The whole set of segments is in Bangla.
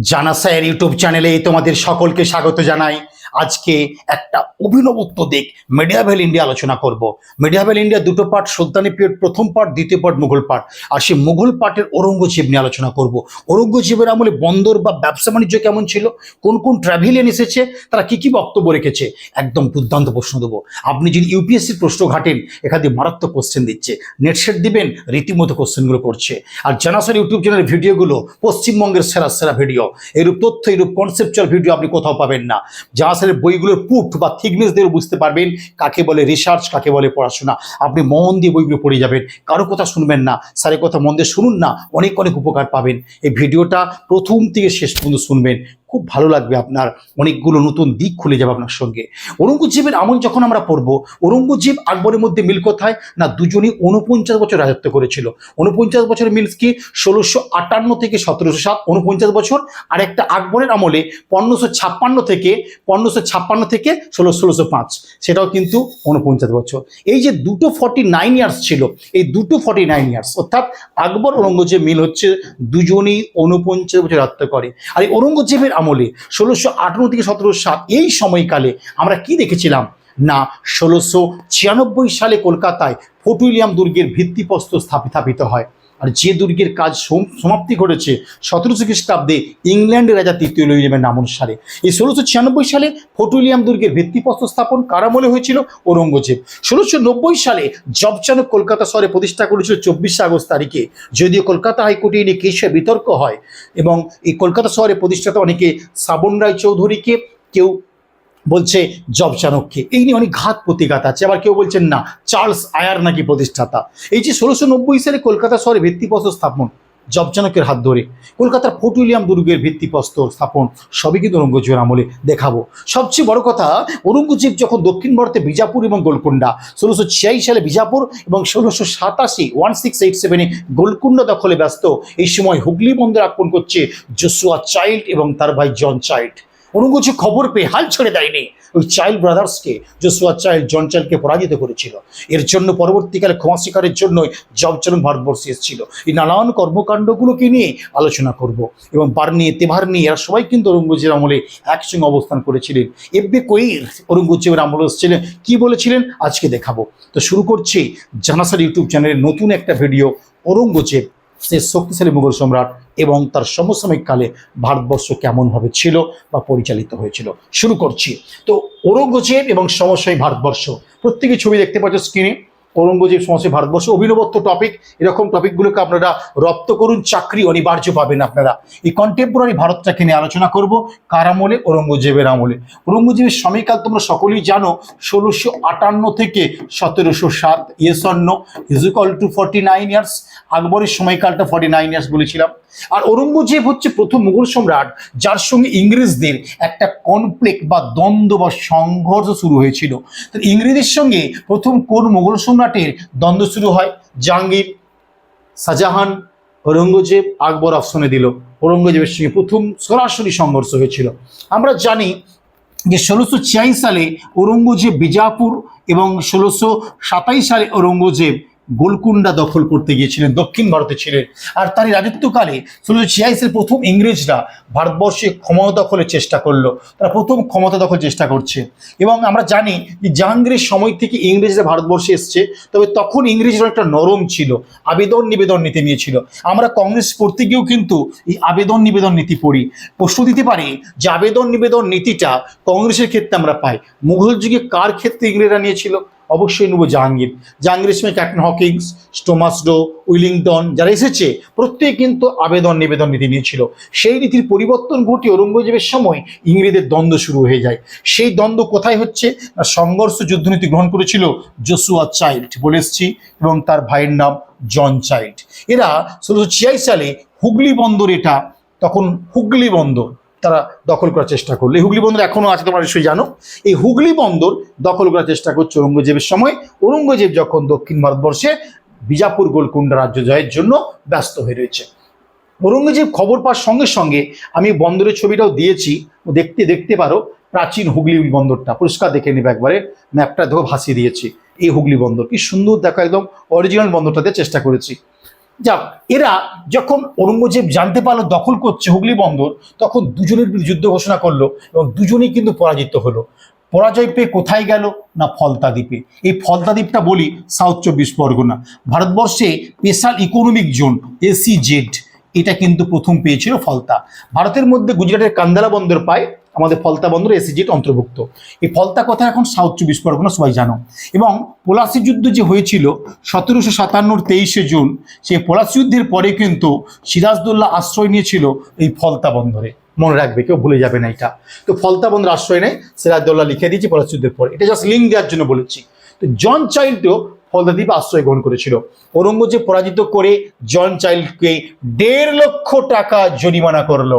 জানা স্যার ইউটিউব চ্যানেলে তোমাদের সকলকে স্বাগত জানাই। আজকে একটা অভিনবত্ব দিক মিডিয়াভেল ইন্ডিয়া আলোচনা করব। মিডিয়াভেল ইন্ডিয়া দুটো পার্ট সুলতানি পিরিয়ড প্রথম পার্ট দ্বিতীয় পার্ট মুঘল পার্ট আর সেই মুঘল পার্টের ঔরঙ্গজেব নিয়ে আলোচনা করব। ঔরঙ্গজেবের আমলে বন্দর বা ব্যবসা বাণিজ্য কেমন ছিল? কোন কোন ট্রাভেলিয়ান এসেছে? তারা কি কি বক্তব্য রেখেছে? একদম দুর্দান্ত প্রশ্ন দেবো। আপনি যদি ইউপিএসসির প্রশ্ন ঘাটেন এখানে মারাত্মক কোশ্চেন দিচ্ছে। নেট সেট দিবেন, রীতিমতো কোশ্চেনগুলো করছে। আর জানাসার ইউটিউব চ্যানেলের ভিডিওগুলো পশ্চিমবঙ্গের সেরা সেরা ভিডিও এরূপ তথ্য, এরূপ কনসেপচুয়াল ভিডিও আপনি কোথাও পাবেন না। জাহাজের বইগুলোর পুট বা থিকনেস দিয়ে বুঝতে পারবেন কাকে বলে রিসার্চ কাকে বলে পড়াশোনা। আপনি মন দিয়ে বইগুলো পড়ে যাবেন, কারও কথা শুনবেন না, স্যারের কথা মন দিয়ে শুনুন না, অনেক অনেক উপকার পাবেন। এই ভিডিওটা প্রথম থেকে শেষ পর্যন্ত শুনবেন। খুব ভালো লাগবে আপনার অনেকগুলো নতুন দিক খুলে যাবে আপনার সঙ্গে। ঔরঙ্গজেবের আমল যখন আমরা পড়ব, ঔরঙ্গজেব আকবরের মধ্যে মিল কোথায় না দুজনই উনপঞ্চাশ বছর রাজত্ব করেছিল। উনপঞ্চাশ বছরের মিলস কি? ষোলোশো আটান্ন থেকে সতেরোশো সাত উনপঞ্চাশ বছর। আর একটা আকবরের আমলে পনেরোশো ছাপ্পান্ন থেকে, পনেরোশো ছাপ্পান্ন থেকে ষোলো ষোলোশো পাঁচ। সেটাও কিন্তু উনপঞ্চাশ বছর। এই যে দুটো ফর্টি নাইন ইয়ার্স ছিল, এই দুটো ফর্টি নাইন ইয়ার্স অর্থাৎ আকবর, ঔরঙ্গজেব মিল হচ্ছে দুজনেই উনপঞ্চাশ বছর রাজত্ব করে। আর এই ঔরঙ্গজেবের আমলে ষোলোশো আটান্ন থেকে সতেরো সাত এই সময়কালে আমরা কি দেখেছিলাম? না, ষোলোশো ছিয়ানব্বই সালে কলকাতায় ফোর্ট উইলিয়াম দুর্গের ভিত্তিপ্রস্ত স্থাপিত হয়। আর যে দুর্গের কাজ সমাপ্তি ঘটেছে সতেরোশো খ্রিস্টাব্দে ইংল্যান্ডের রাজা তৃতীয় উইলিয়ামের নাম অনুসারে। এই ষোলোশো ছিয়ানব্বই সালে ফোর্ট উইলিয়াম দুর্গের ভিত্তিপ্রস্তর স্থাপন কারামলে হয়েছিল ঔরঙ্গজেব। ষোলোশো নব্বই সালে জবচানক কলকাতা শহরে প্রতিষ্ঠা করেছিল চব্বিশে আগস্ট তারিখে। যদিও কলকাতা হাইকোর্টে নিয়ে কেসে বিতর্ক হয় এবং এই কলকাতা শহরে প্রতিষ্ঠাতা অনেকে শ্রাবণ রায় চৌধুরীকে কেউ বলছে জব চাণক্যে। এই নিয়ে অনেক ঘাত প্রতিঘাত আছে। আবার কেউ বলছেন না, চার্লস আয়ার নাকি প্রতিষ্ঠাতা। এই যে ষোলোশো নব্বই সালে কলকাতা শহরে ভিত্তিপ্রস্তর স্থাপন, জব চাণক্যের হাত ধরে। কলকাতার ফোর্ট উইলিয়াম দুর্গের ভিত্তিপ্রস্তর স্থাপন, সবই কিন্তু ঔরঙ্গজেবের আমলে দেখাবো। সবচেয়ে বড় কথা, ঔরঙ্গজেব যখন দক্ষিণ ভারতে বিজাপুর এবং গোলকুন্ডা ষোলোশো ছিয়াশি সালে বিজাপুর এবং ষোলোশো সাতাশি ওয়ান সিক্স এইট সেভেনে গোলকুন্ডা দখলে ব্যস্ত, এই সময় হুগলি বন্দর আক্রমণ করছে জোসুয়া চাইল্ড এবং তার ভাই জন চাইল্ড। অনুগুছি খবর পেয়ে হাল ছেড়ে দেয়নি ওই চাইল্ড ব্রাদার্সকে জোসুয়া চাইল্ড জন চাইল্ডকে পরাজিত করেছিল। এর জন্য পরবর্তীকালে ক্ষমা স্বীকারের জন্যই জবচরণ ভারতবর্ষে এসেছিল। এই নানান কর্মকাণ্ডগুলোকে নিয়ে আলোচনা করব এবং বার্নি তেভার নিয়ে এরা সবাই কিন্তু ঔরঙ্গজেবের আমলে একসঙ্গে অবস্থান করেছিলেন। এব্বে কইর ঔরঙ্গজেবের আমলে এসেছিলেন। কি বলেছিলেন? আজকে দেখাবো। তো শুরু করছি জানাসার ইউটিউব চ্যানেলের নতুন একটা ভিডিও, ঔরঙ্গজেব সে শক্তিশালী মুঘল সম্রাট এবং তার সমসাময়িক কালে ভারতবর্ষ কেমনভাবে ছিল বা পরিচালিত হয়েছিল। শুরু করছি। তো ঔরঙ্গজেব এবং সমসাময়িক ভারতবর্ষ প্রত্যেকে ছবি দেখতে পাচ্ছ স্ক্রিনে ঔরঙ্গজেব সমস্যা ভারতবর্ষ অভিনবত্ব টপিক এরকম টপিকগুলোকে আপনারা রপ্ত করুন, চাকরি অনিবার্য পাবেন আপনারা। এই কন্টেম্পোরারি ভারতটাকে নিয়ে আলোচনা করব, কার আমলে? ঔরঙ্গজেবের আমলে। ঔরঙ্গজেবের সময়কাল তোমরা সকলেই জানো, ষোলোশো আটান্ন থেকে সতেরোশো সাত ইয়েস অন্য ইজিক্যাল টু ফর্টি নাইন ইয়ার্স আকবরের সময়কালটা ফর্টি নাইন ইয়ার্স বলেছিলাম। আর ঔরঙ্গজেব হচ্ছে প্রথম মুঘল সম্রাট, যার সঙ্গে ইংরেজদের একটা কনফ্লিক্ট বা দ্বন্দ্ব বা সংঘর্ষ শুরু হয়েছিল। তো ইংরেজের সঙ্গে প্রথম কোন মুঘল সম্রাটের দ্বন্দ্ব শুরু হয়। জাহাঙ্গীর, শাহজাহান, ঔরঙ্গজেব আকবর অপশনে দিল। ঔরঙ্গজেবের সঙ্গে প্রথম সরাসরি সংঘর্ষ হয়েছিল। আমরা জানি যে ষোলোশো সালে ঔরঙ্গজেব বিজাপুর এবং ষোলোশো সালে ঔরঙ্গজেব গোলকুন্ডা দখল করতে গিয়েছিলেন, দক্ষিণ ভারতে ছিলেন। আর তারই রাজত্বকালে ষোলোশো ছিয়াশি প্রথম ইংরেজরা ভারতবর্ষে ক্ষমতা দখলের চেষ্টা করল। তারা প্রথম ক্ষমতা দখল চেষ্টা করছে। এবং আমরা জানি যে জাহাঙ্গীরের সময় থেকে ইংরেজরা ভারতবর্ষে এসছে, তবে তখন ইংরেজরা একটা নরম ছিল আবেদন নিবেদন নীতি নিয়েছিল আমরা কংগ্রেস পড়তে গিয়েও কিন্তু এই আবেদন নিবেদন নীতি পড়ি। প্রশ্ন দিতে পারি যে আবেদন নিবেদন নীতিটা কংগ্রেসের ক্ষেত্রে আমরা পাই। মুঘল যুগে কার ক্ষেত্রে ইংরেজরা নিয়েছিল? অবশ্যই নেব জাহাঙ্গীর। জাহাঙ্গীরের সময় ক্যাপ্টেন হকিংস স্টোমাসডো উইলিংটন যারা এসেছে, প্রত্যেকে কিন্তু আবেদন নিবেদন নীতি নিয়েছিল। সেই নীতির পরিবর্তন ঘটিয়ে ঔরঙ্গজেবের সময় ইংরেজদের দ্বন্দ্ব শুরু হয়ে যায়। সেই দ্বন্দ্ব কোথায় হচ্ছে? সংঘর্ষ যুদ্ধনীতি গ্রহণ করেছিল জসুয়া চাইল্ড বলে এসছি, এবং তার ভাইয়ের নাম জন চাইল্ড। এরা ষোলোশো সালে হুগলি বন্দর এটা, তখন হুগলি বন্দর তারা দখল করার চেষ্টা করল। এই হুগলি বন্দর এখনও আছে, তোমরা নিশ্চয়ই জানো। এই হুগলি বন্দর দখল করার চেষ্টা করছে ঔরঙ্গজেবের সময়। ঔরঙ্গজেব যখন দক্ষিণ ভারতবর্ষে বিজাপুর গোলকুন্ডা রাজ্য জয়ের জন্য ব্যস্ত হয়ে রয়েছে। ঔরঙ্গজেব খবর পাওয়ার সঙ্গে সঙ্গে আমি বন্দরের ছবিটাও দিয়েছি, দেখতে দেখতে পারো, প্রাচীন হুগলি বন্দরটা। পরিষ্কার দেখে নেবে একবারে, ম্যাপটা দেখো ভাসিয়ে দিয়েছি। এই হুগলি বন্দর, কি সুন্দর দেখো একদম অরিজিনাল বন্দরটাতে চেষ্টা করেছি। যাক, এরা যখন ঔরঙ্গজেব জানতে পারল দখল করছে হুগলি বন্দর, তখন দুজনের যুদ্ধ ঘোষণা করল এবং দুজনেই কিন্তু পরাজিত হলো। পরাজয় পেয়ে কোথায় গেল? না ফলতা দ্বীপে এই ফলতা দ্বীপটা বলি সাউথ চব্বিশ পরগনা। ভারতবর্ষে স্পেশাল ইকোনমিক জোন, এসিজেড, এটা কিন্তু প্রথম পেয়েছিল ফলতা। ভারতের মধ্যে গুজরাটের কান্দালা বন্দর পায় আমাদের ফলতা বন্দর এসিজেড অন্তর্ভুক্ত। এই ফলতা কথা এখন সাউথ চব্বিশ পরগনা সবাই জানো। এবং পলাশি যুদ্ধ যে হয়েছিল সতেরোশো সাতান্নর তেইশে জুন, সেই পলাশি যুদ্ধের পরে কিন্তু সিরাজদৌল্লা আশ্রয় নিয়েছিল এই ফলতা বন্দরে। মনে রাখবে, কেউ ভুলে যাবে না এটা। তো ফলতা বন্দর আশ্রয় নেয়, সিরাজদৌল্লা লিখে দিয়েছি পলাশি যুদ্ধের পর। এটা জাস্ট লিঙ্ক দেওয়ার জন্য বলেছি। তো জন চাইল্ডও দ্বীপে আশ্রয় গ্রহণ করেছিল। ঔরঙ্গজেব পরাজিত করে জন চাইল্ডকে দেড় লক্ষ টাকা জরিমানা করল।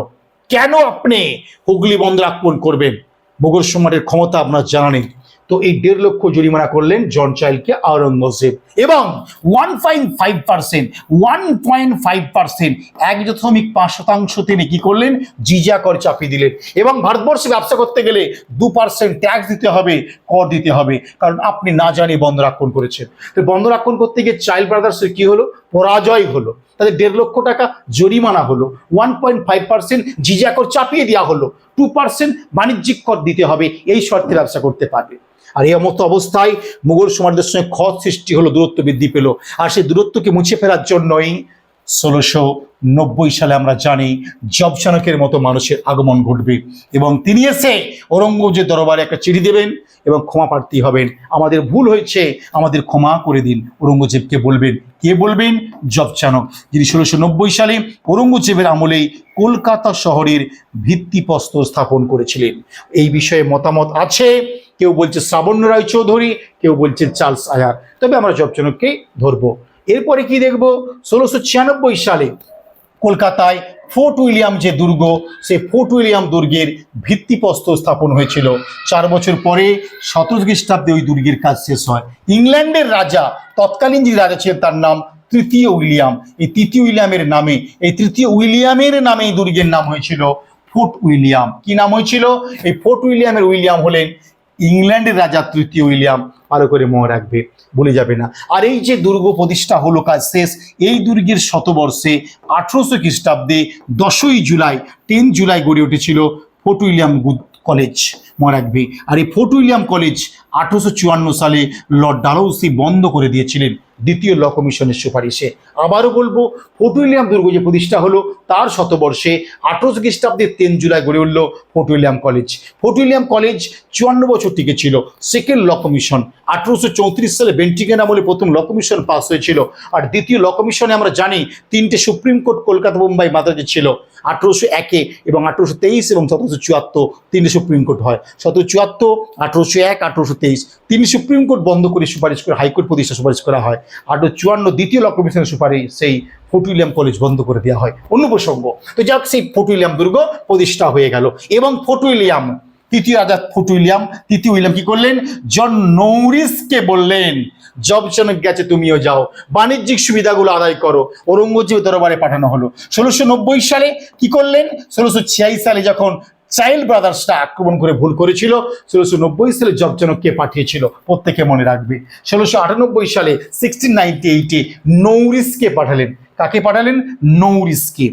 কেন আপনি হুগলি বন্দর আক্রমণ করবেন? মোগল সম্রাটের ক্ষমতা আপনার জানা নেই। তো এই দেড় লক্ষ জরিমানা করলেন জন চাইল্ডকে আওরঙ্গজেব। এবং one point five percent one point five percent এক দশমিক পাঁচ শতাংশ তিনি কি করলেন? জিজা কর চাপিয়ে দিলেন। এবং ভারতবর্ষে ব্যবসা করতে গেলে দু পার্সেন্ট ট্যাক্স দিতে হবে, কর দিতে হবে। কারণ আপনি না জানি বন্দর আক্রমণ করেছেন। তো বন্দর আক্রমণ করতে গিয়ে চাইল্ড ব্রাদার্সের কি হলো? পরাজয় হলো। তাদের দেড় লক্ষ টাকা জরিমানা হলো। ওয়ান পয়েন্ট ফাইভ পার্সেন্ট জিজা কর চাপিয়ে দেওয়া হলো। টু পার্সেন্ট বাণিজ্যিক কর দিতে হবে। এই শর্তে ব্যবসা করতে পারবে। আর এই মতো অবস্থায় মুঘল সমাজের সঙ্গে খত সৃষ্টি হলো, দূরত্ব বৃদ্ধি পেল। আর সেই দূরত্বকে মুছে ফেলার জন্যই ষোলোশো নব্বই সালে আমরা জানি জবজনকের মতো মানুষের আগমন ঘটবে এবং তিনি এসে ঔরঙ্গজেব দরবারে একটা চিঠি দেবেন এবং ক্ষমা প্রার্থী হবেন। আমাদের ভুল হয়েছে, আমাদের ক্ষমা করে দিন, ঔরঙ্গজেবকে বলবেন। কে বলবেন? জবচানক যিনি ষোলোশো নব্বই সালে ঔরঙ্গজেবের আমলেই কলকাতা শহরের ভিত্তিপ্রস্তর স্থাপন করেছিলেন। এই বিষয়ে মতামত আছে। কেউ বলছে শ্রাবণ্য রায় চৌধুরী কেউ বলছে চার্লস আয়ার। তবে আমরা জবজনককেই ধরবো। এরপরে কি দেখব? ষোলোশো ছিয়ানব্বই সালে কলকাতায় ফোর্ট উইলিয়াম যে দুর্গ, সেই ফোর্ট উইলিয়াম দুর্গের ভিত্তিপ্রস্তর স্থাপন হয়েছিল। চার বছর পরে সতেরো খ্রিস্টাব্দে ওই দুর্গের কাজ শেষ হয়। ইংল্যান্ডের রাজা, তৎকালীন যে রাজা ছিলেন, তার নাম তৃতীয় উইলিয়াম। এই তৃতীয় উইলিয়ামের নামে, এই তৃতীয় উইলিয়ামের নামে এই দুর্গের নাম হয়েছিল ফোর্ট উইলিয়াম। কি নাম হয়েছিল? এই ফোর্ট উইলিয়ামের উইলিয়াম হলেন ইংল্যান্ডের রাজা তৃতীয় উইলিয়াম। ভালো করে মনে রাখবে, ভুলে যাবে না। আর এই যে দুর্গ প্রতিষ্ঠা হলো কাজ শেষ, এই দুর্গের শতবর্ষে আঠারোশো খ্রিস্টাব্দে দশই জুলাই টেন জুলাই গড়ে উঠেছিল ফোর্ট উইলিয়াম কলেজ, মনে রাখবে। আর এই ফোর্ট উইলিয়াম কলেজ আঠারোশো চুয়ান্ন সালে লর্ড ডালৌসি বন্ধ করে দিয়েছিলেন। দ্বিতীয় ল কমিশনের সুপারিশে। আবারও বলব ফোর্ট উইলিয়াম দুর্গ যে প্রতিষ্ঠা হলো, তার শতবর্ষে আঠারোশো খ্রিস্টাব্দে তিন জুলাই গড়ে উঠল Fort William college. Fort William college চুয়ান্ন বছর টিকে ছিল, সেকেন্ড ল কমিশন। আঠারোশো চৌত্রিশ সালে বেন্টিকেন আমলে প্রথম ল কমিশন পাস হয়েছিল। আর দ্বিতীয় ল কমিশনে আমরা জানি, তিনটে সুপ্রিম কোর্ট, কলকাতা, মুম্বাই, মাদ্রাজে ছিল। আঠারোশো একে এবং আঠারোশো তেইশ এবং সতেরোশো চুয়াত্তর তিনটে সুপ্রিম কোর্ট হয়। সতেরোশো চুয়াত্তর, আঠারোশো এক, আঠারোশো তেইশ তিনি সুপ্রিম কোর্ট বন্ধ করে সুপারিশ করে হাইকোর্ট প্রতিষ্ঠা সুপারিশ করা হয়। আঠারো চুয়ান্ন দ্বিতীয় ল কমিশনের সুপারিশ সেই ফোর্ট উইলিয়াম কলেজ বন্ধ করে দেওয়া হয়। অন্য প্রসঙ্গ। তো যাক, সেই ফোর্ট উইলিয়াম দুর্গ প্রতিষ্ঠা হয়ে গেল এবং ফোর্ট উইলিয়াম তৃতীয় রাজা ফোর্ট উইলিয়াম, তৃতীয় উইলিয়াম কি করলেন? জন নৌরিসকে বললেন জবজনক গেছে, তুমিও যাও। বাণিজ্যিক সুবিধাগুলো আদায় করো। ঔরঙ্গজেব দরবারে পাঠানো হলো। ষোলোশো নব্বই সালে কি করলেন? ষোলোশো সালে যখন চাইল্ড ব্রাদার্সটা আক্রমণ করে ভুল করেছিল, ষোলোশো নব্বই সালে জবজনককে পাঠিয়েছিল। প্রত্যেকে মনে রাখবে, ষোলোশো আটানব্বই সালে সিক্সটিন নাইনটি এইটে নৌরিসকে পাঠালেন। কাকে পাঠালেন? নৌরিসকে।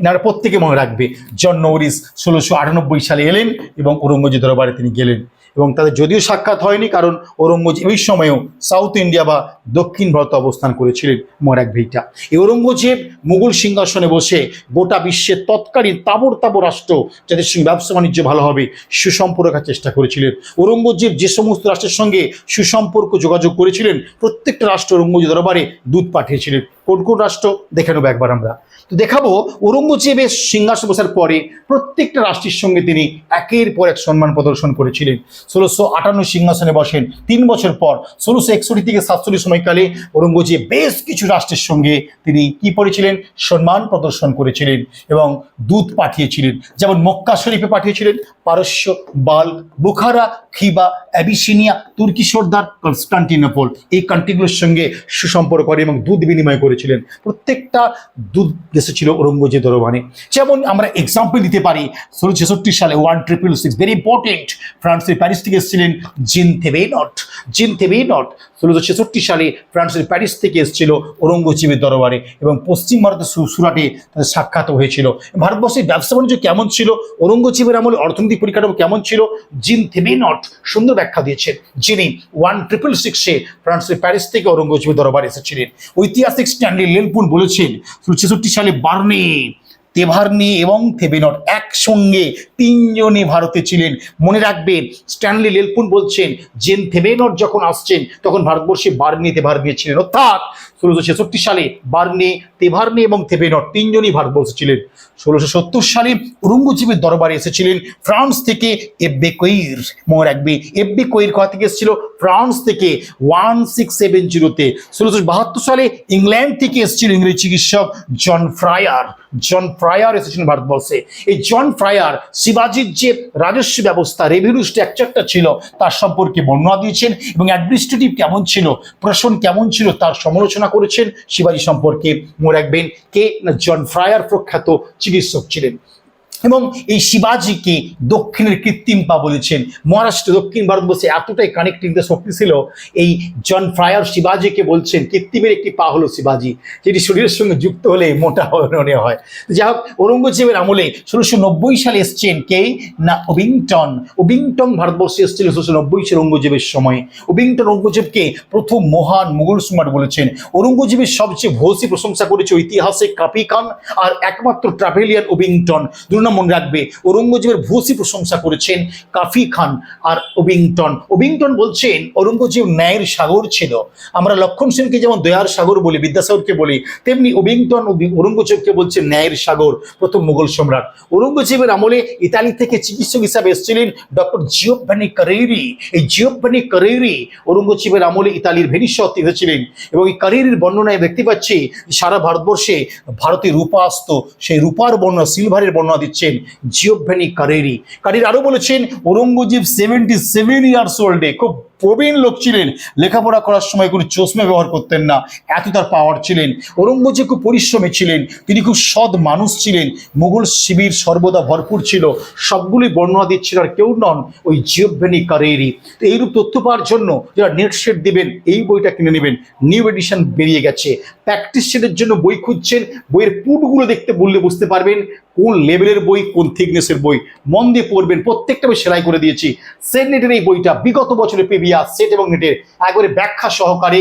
এনারা প্রত্যেকে মনে রাখবে, জন নৌরিস ষোলোশো আটানব্বই সালে এলেন এবং ঔরঙ্গজেব দরবারে তিনি গেলেন। এবং তাদের যদিও সাক্ষাৎ হয়নি, কারণ ঔরঙ্গজেব ওই সময়েও সাউথ ইন্ডিয়া বা দক্ষিণ ভারতে অবস্থান করেছিলেন, মনে রাখবে এইটা। এই ঔরঙ্গজেব মুঘল সিংহাসনে বসে গোটা বিশ্বের তৎকালীন তাবর তাবর রাষ্ট্র, যাদের সঙ্গে ব্যবসা বাণিজ্য ভালো হবে, সুসম্পর্ক রাখার চেষ্টা করেছিলেন। ঔরঙ্গজেব যে সমস্ত রাষ্ট্রের সঙ্গে সুসম্পর্ক যোগাযোগ করেছিলেন, প্রত্যেকটা রাষ্ট্র ঔরঙ্গজেব দরবারে দূত পাঠিয়েছিলেন। কোন কোন রাষ্ট্র দেখে নেব একবার আমরা। তো দেখাবো ঔরঙ্গজেবের সিংহাসন বসার পরে প্রত্যেকটা রাষ্ট্রের সঙ্গে তিনি একের পর এক সম্মান প্রদর্শন করেছিলেন। ষোলোশো আটান্ন সিংহাসনে বসেন। তিন বছর পর ষোলোশো একষট্টি থেকে সাতচল্লিশ সময়কালে ঔরঙ্গজেব বেশ কিছু রাষ্ট্রের সঙ্গে তিনি কি করেছিলেন সম্মান প্রদর্শন করেছিলেন এবং দুধ পাঠিয়েছিলেন। যেমন মক্কা শরীফে পাঠিয়েছিলেন, পারস্য বাল বুখারা, খিবা, অ্যাবিসিনিয়া, তুর্কি সর্দার কনস্টান্টিনোপল। এই কান্ট্রিগুলোর সঙ্গে সুসম্পর্ক করে এবং দুধ বিনিময় করেছিলেন। প্রত্যেকটা দুধ দেশে ছিল ঔরঙ্গজেব দরবারে। যেমন আমরা এক্সাম্পল দিতে পারি, ষোলো ছেষট্টি সালে one triple six very important ফ্রান্সের প্যারিস থেকে এসেছিলেন জিন থেবেনট। জিন থেবেনট ষোলোশো ছেষট্টি সালে ফ্রান্সের প্যারিস থেকে এসেছিল ঔরঙ্গজেবের দরবারে এবং পশ্চিম ভারতের সুরাটে তাদের সাক্ষাৎ হয়েছিল। ভারতবর্ষের ব্যবসা বাণিজ্য কেমন ছিল? ঔরঙ্গজেবের আমলে অর্থনৈতিক পরিকাঠামো কেমন ছিল? জিন থেবেনট সুন্দর ব্যাখ্যা দিয়েছেন, যিনি ওয়ান ট্রিপল সিক্সে ফ্রান্সের প্যারিস থেকে ঔরঙ্গজেবের দরবারে এসেছিলেন। ঐতিহাসিক স্ট্যানলি লেলপুন বলেছেন ছেষট্টি সালে বার্নে, তেভার্নি এবং থেবেনট একসঙ্গে তিনজনে ভারতে ছিলেন। মনে রাখবেন, স্ট্যানলি লেলপুন বলছেন জেন থেবেনট যখন আসছেন, তখন ভারতবর্ষে বার্নি, তেভার্নি ছিলেন। অর্থাৎ ষোলোশো ছেষট্টি সালে বার্নি, তেভারনি এবং থেবেনট তিনজনই ভারতবর্ষে ছিলেন। ষোলোশো সত্তর সালে ঔরঙ্গজেবের দরবারে এসেছিলেন ফ্রান্স থেকে এব্বে কৈর মনে রাখবে। এব্বে কৈর কোথা থেকে এসেছিল? ফ্রান্স থেকে ওয়ান সিক্স সেভেন জিরোতে। ষোলোশো বাহাত্তর সালে ইংল্যান্ড থেকে এসেছিল ইংরেজি চিকিৎসক জন ফ্রায়ার। জন ফ্রায়ার এসেছিলেন ভারতবর্ষে এই জন ফ্রায়ার শিবাজির যে রাজস্ব ব্যবস্থা রেভিনিউ স্ট্রাকচারটা ছিল, তার সম্পর্কে বর্ণনা দিয়েছেন এবং অ্যাডমিনিস্ট্রেটিভ কেমন ছিল প্রশাসন কেমন ছিল, তার সমালোচনা করেছেন শিবাজি সম্পর্কে মনে রাখবেন কে জন ফ্রায়ার প্রখ্যাত চিকিৎসক ছিলেন। এবং এই শিবাজিকে দক্ষিণের কৃত্রিম পা বলেছেন। মহারাষ্ট্র দক্ষিণ ভারতবর্ষে এতটাই কানেক্টিং শক্তি ছিল, এই জন ফ্রায়ার শিবাজিকে বলছেন, কৃত্রিমের একটি পা হলো শিবাজি, যেটি শরীরের সঙ্গে যুক্ত হলে মোটা মনে হয়। যাই হোক, ঔরঙ্গজেবের আমলে ষোলোশো নব্বই সালে এসছেন কে? না, ওবিংটন। ওবিংটন ভারতবর্ষে এসেছিল ষোলোশো নব্বই সালে ঔরঙ্গজেবের সময়। ওবিংটন ঔরঙ্গজেবকে প্রথম মহান মুঘল সম্রাট বলেছেন। ঔরঙ্গজেবের সবচেয়ে ভোসি প্রশংসা করেছে ঐতিহাসিক কাপি খান আর একমাত্র ট্রাভেলিয়ান ওবিংটন। দুই নাম মনে রাখবে। ঔরঙ্গজেবের ভূসি প্রশংসা করেছেন কাফি খান আর ওবিংটন। ওবিংটন বলছেন, ঔরঙ্গজেব ন্যায়ের সাগর ছিল। আমরা লক্ষণ সেনকে যেমন দয়ার সাগর বলি, বিদ্যাসাগরকে বলি, তেমনি ওবিংটন ঔরঙ্গজেবকে বলছেন ন্যায়ের সাগর, প্রথম মুঘল সম্রাট। ঔরঙ্গজেবের আমলে ইতালি থেকে চিকিৎসক হিসাবে এসেছিলেন ডক্টর জিওপ্যানি কারেরি এই জিওপ্যানি কারেরি ঔরঙ্গজেবের আমলে ইতালির ভেনিস শহরে এসেছিলেন এবং এই কারেরির বর্ণনায় দেখতে পাচ্ছি, সারা ভারতবর্ষে ভারতে রূপা আসতো। সেই রূপার বর্ণনা, সিলভারের বর্ণনা দিচ্ছেন জিওভ্যানি কারেরি। কারির আরও বলেছেন ঔরঙ্গজেব সেভেন্টি সেভেন ইয়ার্স ওল্ডে খুব প্রবীণ লোক ছিলেন। লেখাপড়া করার সময় কোনো চশমা ব্যবহার করতেন না। এত তার পাওয়ার ছিলেন। ঔরঙ্গজেব খুব পরিশ্রমী ছিলেন। তিনি খুব সৎ মানুষ ছিলেন। মুঘল শিবির সর্বদা ভরপুর ছিল। সবগুলি বর্ণনা দিচ্ছিল আর কেউ নন ওই জিওভ্যানি কারেরি। তো এইরূপ তথ্য পাওয়ার জন্য যারা নেট সেট দিবেন, এই বইটা কিনে নেবেন। নিউ এডিশন বেরিয়ে গেছে। প্র্যাকটিস সেটের জন্য বই খুঁজছেন। বইয়ের পুটগুলো দেখতে বললে বুঝতে পারবেন কোন লেভেলের বই, কোন থিকনেসের বই। মন দিয়ে পড়বেন। প্রত্যেকটা বই সেলাই করে দিয়েছি। সেট নেটের এই বইটা বিগত বছরের প্রিভিয়াস সেট এবং নেটের একবারে ব্যাখ্যা সহকারে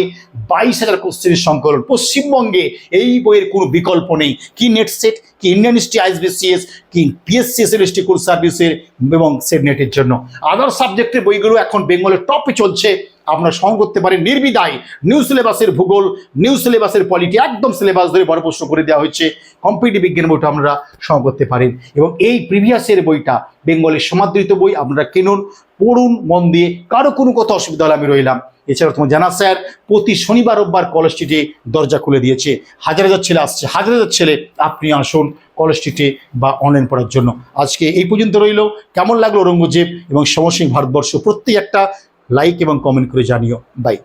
বাইশ হাজার কোশ্চেনের সংকলন। পশ্চিমবঙ্গে এই বইয়ের কোনো বিকল্প নেই। কি নেট সেট কি ইন্ডিয়ান হিস্ট্রি আইসবিসিএস কি পিএসসিএস এর হিস্ট্রি কোর্স সার্ভিসের এবং সেট নেটের জন্য। আদার সাবজেক্টের বইগুলো এখন বেঙ্গলের টপে চলছে। আপনারা সংগ্রহ করতে পারেন, নির্বিদায় নিউ সিলেবাসের ভূগোল নিউ সিলেবাসের পলিটি একদম সিলেবাস ধরে বড় প্রশ্ন করে দেওয়া হয়েছে। কম্পিটিভ বিজ্ঞান বইটা আপনারা সংগ্রহ করতে পারেন। এবং এই প্রিভিয়াসের বইটা বেঙ্গলের সমাদৃত বই, আপনারা কিনুন, পড়ুন, মন দিয়ে, কারও কোনো কথা অসুবিধা হলে আমি রইলাম। এছাড়া তোমার জানা স্যার, প্রতি শনিবার, রোববার কলেজ স্ট্রিটে দরজা খুলে দিয়েছে। হাজার হাজার ছেলে আসছে, হাজার হাজার ছেলে আপনি আসুন কলেজ স্ট্রিটে বা অনলাইন পড়ার জন্য। আজকে এই পর্যন্ত রইল। কেমন লাগল ঔরঙ্গজেব এবং সমসিং ভারতবর্ষ? প্রত্যেক একটা লাইক এবং কমেন্ট করে জানিও। বাই